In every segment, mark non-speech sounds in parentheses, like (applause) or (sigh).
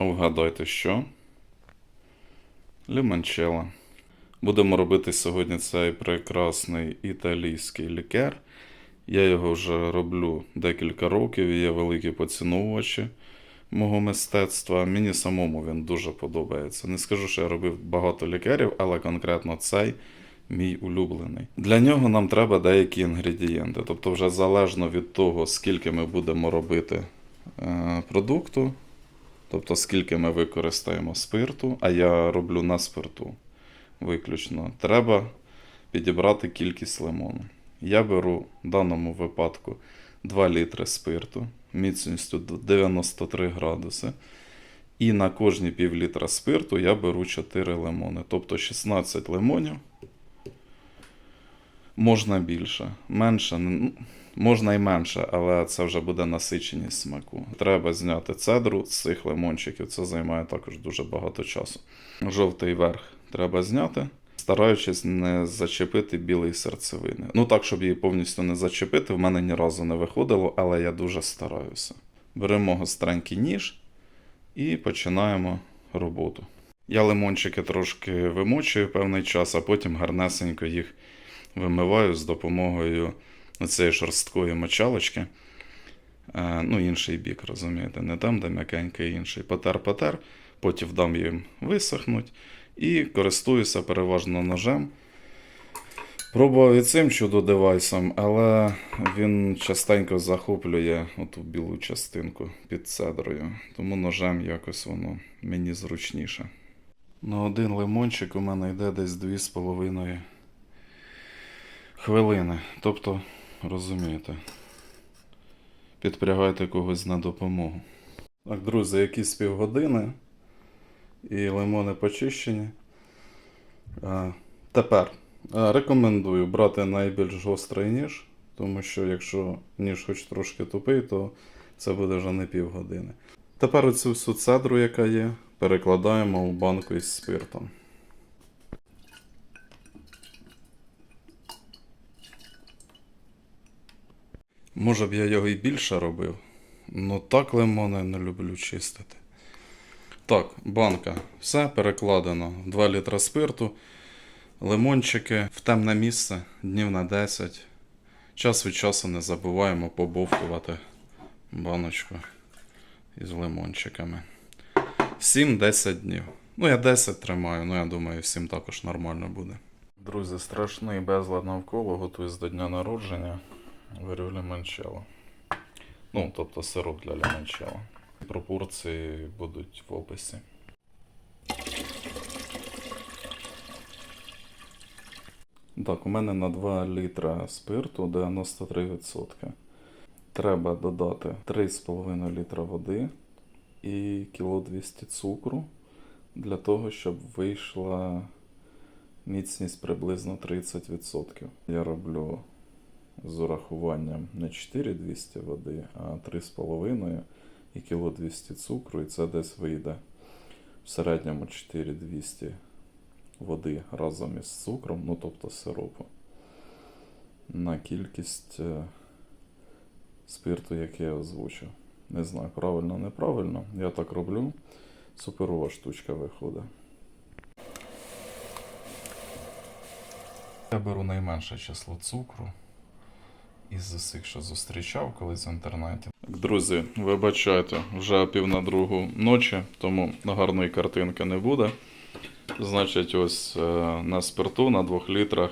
Вгадайте, що? Лімончелло. Будемо робити сьогодні цей прекрасний італійський лікер. Я його вже роблю декілька років і є великі поціновувачі мого мистецтва. Мені самому він дуже подобається. Не скажу, що я робив багато лікерів, але конкретно цей мій улюблений. Для нього нам треба деякі інгредієнти. Тобто, вже залежно від того, скільки ми будемо робити е, продукту, тобто скільки ми використаємо спирту, а я роблю на спирту виключно, треба підібрати кількість лимону. Я беру в даному випадку 2 літри спирту міцністю 93 градуси. І на кожні пів літра спирту я беру 4 лимони, тобто 16 лимонів. Можна більше, менше, можна і менше, але це вже буде насиченість смаку. Треба зняти цедру з цих лимончиків, це займає також дуже багато часу. Жовтий верх треба зняти, стараючись не зачепити білий серцевини. Ну так, щоб її повністю не зачепити, в мене ні разу не виходило, але я дуже стараюся. Беремо гостренький ніж і починаємо роботу. Я лимончики трошки вимочую певний час, а потім гарнесенько їх вимиваю з допомогою цієї шорсткої мочалочки. Е, ну, інший бік, розумієте, не там, де м'якенький інший. Потер-потер, потім дам їм висохнуть і користуюся переважно ножем. Пробував і цим чудо-девайсом, але він частенько захоплює оту білу частинку під цедрою. Тому ножем якось воно мені зручніше. На один лимончик у мене йде десь 2,5 хвилини. Тобто, розумієте, підпрягайте когось на допомогу. Так, друзі, якісь півгодини і лимони почищені. А, тепер а, рекомендую брати найбільш гострий ніж, тому що якщо ніж хоч трошки тупий, то це буде вже не півгодини. Тепер оцю всю цедру, яка є, перекладаємо у банку із спиртом. Може б я його і більше робив, але так лимони не люблю чистити. Так, банка. Все перекладено. 2 літра спирту, лимончики в темне місце, днів на 10. Час від часу не забуваємо побовкувати баночку із лимончиками. 7-10 днів. Ну, я 10 тримаю, ну я думаю, 7 також нормально буде. Друзі, страшний безлад навколо, готуюсь до дня народження. Варю лимончелло. Ну, тобто сироп для лимончелло. Пропорції будуть в описі. Так, у мене на 2 літра спирту 93%. Треба додати 3,5 літра води і кіло 200 цукру для того, щоб вийшла міцність приблизно 30%. Я роблю з урахуванням не 4200 води, а 3,5 і кіло 200 цукру, і це десь вийде в середньому 4200 води разом із цукром, ну тобто сиропу, на кількість е, спирту, який я озвучив. Не знаю, правильно, неправильно. Я так роблю. Суперова штучка виходить. Я беру найменше число цукру із усіх, що зустрічав колись в інтернеті. Друзі, вибачайте, вже пів на другу ночі, тому гарної картинки не буде. Значить, ось е, на спирту на 2 літрах.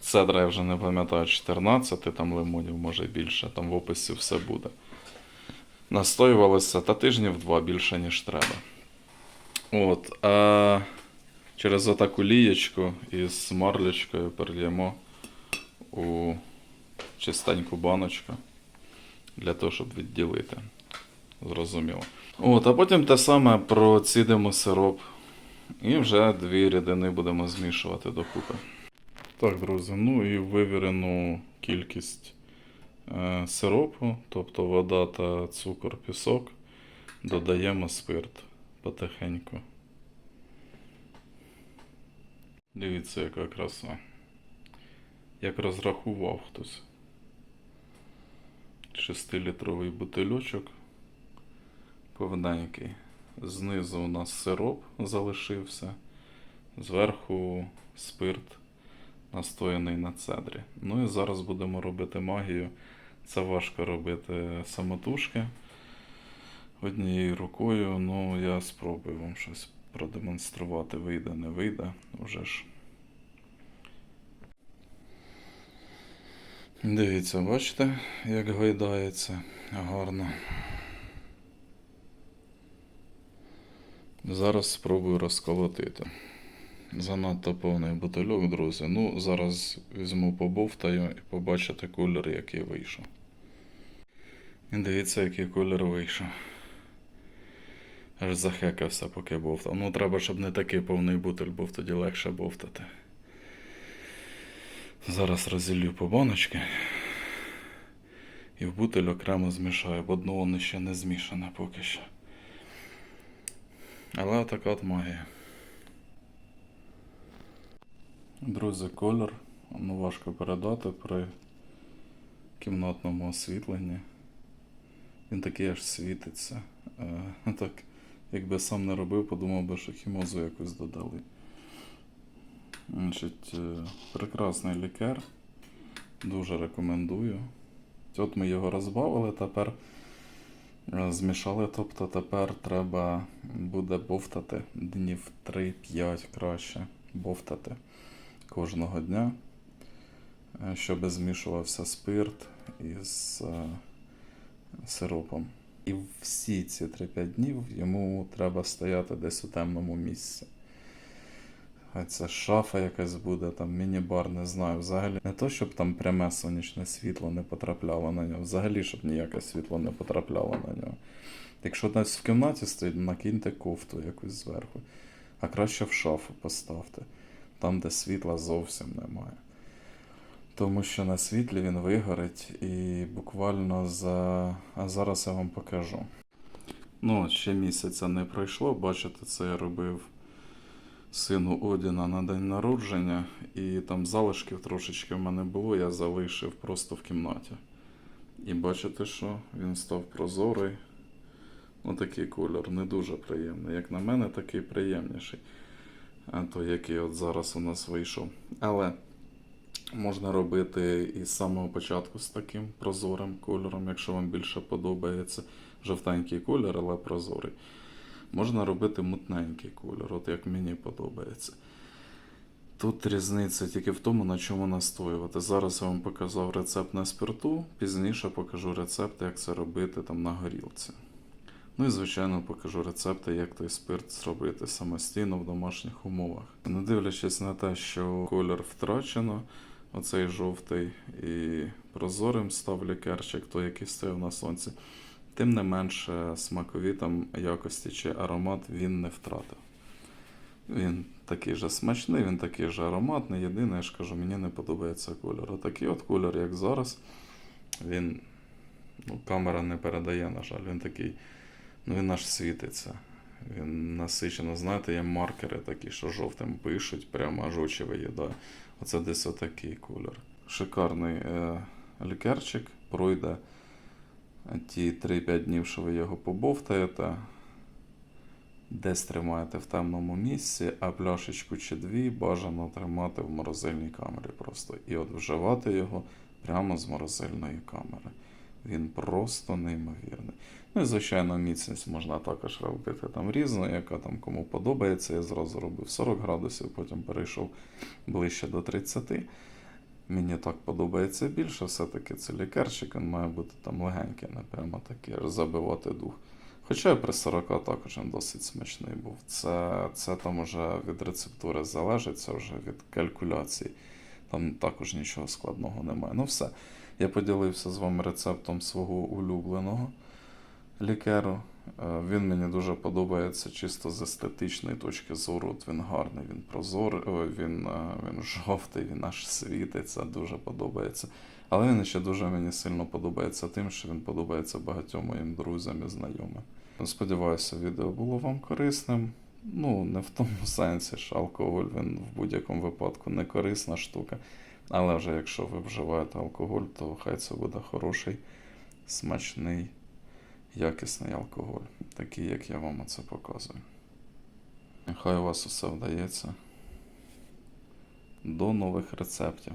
Цедра я вже не пам'ятаю 14, там лимонів може більше, там в описі все буде. Настоювалося та тижнів два більше, ніж треба. От, а через отаку лієчку із марлечкою перельємо у чистеньку баночку для того, щоб відділити. Зрозуміло. От, а потім те саме процідимо сироп. І вже дві рідини будемо змішувати докупи. Так, друзі, ну і вивірену кількість е, сиропу, тобто вода та цукор, пісок, додаємо спирт потихеньку. Дивіться, яка краса. Як розрахував хтось. 6-літровий бутильочок повненький. Знизу у нас сироп залишився. Зверху спирт настояний на цедрі. Ну і зараз будемо робити магію. Це важко робити самотужки однією рукою. Ну, я спробую вам щось продемонструвати. Вийде, не вийде. Уже ж. Дивіться, бачите, як гойдається гарно. Зараз спробую розколотити. Занадто повний бутильок, друзі. Ну, зараз візьму побовтаю і побачите кольор, який вийшов. І дивіться, який кольор вийшов. Аж захекався, поки бовтав. Ну, треба, щоб не такий повний бутиль був, тоді легше бовтати. Зараз розділю по баночки. І в бутиль окремо змішаю, бо дно воно ще не змішане поки що. Але така от магія. Друзі, колір ну, важко передати при кімнатному освітленні. Він такий аж світиться. Е, (laughs) так, якби сам не робив, подумав би, що хімозу якусь додали. Значить, е, прекрасний лікер. Дуже рекомендую. От ми його розбавили, тепер е, змішали, тобто тепер треба буде бовтати днів 3-5 краще бовтати кожного дня, е, щоб змішувався спирт із сиропом. І всі ці 3-5 днів йому треба стояти десь у темному місці. Хай це шафа якась буде, там міні-бар, не знаю. Взагалі не то, щоб там пряме сонячне світло не потрапляло на нього, взагалі, щоб ніяке світло не потрапляло на нього. Якщо десь в кімнаті стоїть, накиньте кофту якусь зверху, а краще в шафу поставте, там, де світла зовсім немає. Тому що на світлі він вигорить і буквально за. А зараз я вам покажу. Ну, ще місяця не пройшло, бачите, це я робив сину Одіна на день народження, і там залишків трошечки в мене було, я залишив просто в кімнаті. І бачите, що він став прозорий. Отакий кольор, не дуже приємний. Як на мене, такий приємніший. А то який от зараз у нас вийшов. Але можна робити і з самого початку з таким прозорим кольором, якщо вам більше подобається. Жовтенький кольор, але прозорий. Можна робити мутненький кольор, от як мені подобається. Тут різниця тільки в тому, на чому настоювати. Зараз я вам показав рецепт на спирту, пізніше покажу рецепт, як це робити там на горілці. Ну і, звичайно, покажу рецепти, як той спирт зробити самостійно в домашніх умовах. Не дивлячись на те, що колір втрачено, оцей жовтий і прозорим став лікерчик, той, який стояв на сонці. Тим не менше, смакові там якості чи аромат він не втратив. Він такий же смачний, він такий же ароматний. Єдине, я ж кажу, мені не подобається кольор. Отакий от кольор, як зараз, він. Ну, камера не передає, на жаль, він такий. Ну, він аж світиться. Він насичено, знаєте, є маркери такі, що жовтим пишуть, прямо аж очі виїдає. Оце десь отакий кольор. Шикарний е- лікерчик пройде ті 3-5 днів, що ви його побовтаєте, десь тримаєте в темному місці, а пляшечку чи дві бажано тримати в морозильній камері просто. І от вживати його прямо з морозильної камери. Він просто неймовірний. Ну і, звичайно, міцність можна також робити там різну, яка там кому подобається. Я зразу робив 40 градусів, потім перейшов ближче до 30. Мені так подобається більше, все-таки це лікарчик, він має бути там легенький, не прямо такий, аж забивати дух. Хоча при 40 також він досить смачний був. Це, це там вже від рецептури залежить, це вже від калькуляцій. Там також нічого складного немає. Ну все. Я поділився з вами рецептом свого улюбленого лікеру. Е, Він мені дуже подобається чисто з естетичної точки зору. От він гарний, він прозорий, він, е, він жовтий, він аж світиться, дуже подобається. Але він ще дуже мені сильно подобається тим, що він подобається багатьом моїм друзям і знайомим. Сподіваюся, відео було вам корисним. Ну, не в тому сенсі, що алкоголь він в будь-якому випадку не корисна штука. Але вже якщо ви вживаєте алкоголь, то хай це буде хороший, смачний, якісний алкоголь, такий, як я вам це показую. Нехай у вас усе вдається. До нових рецептів.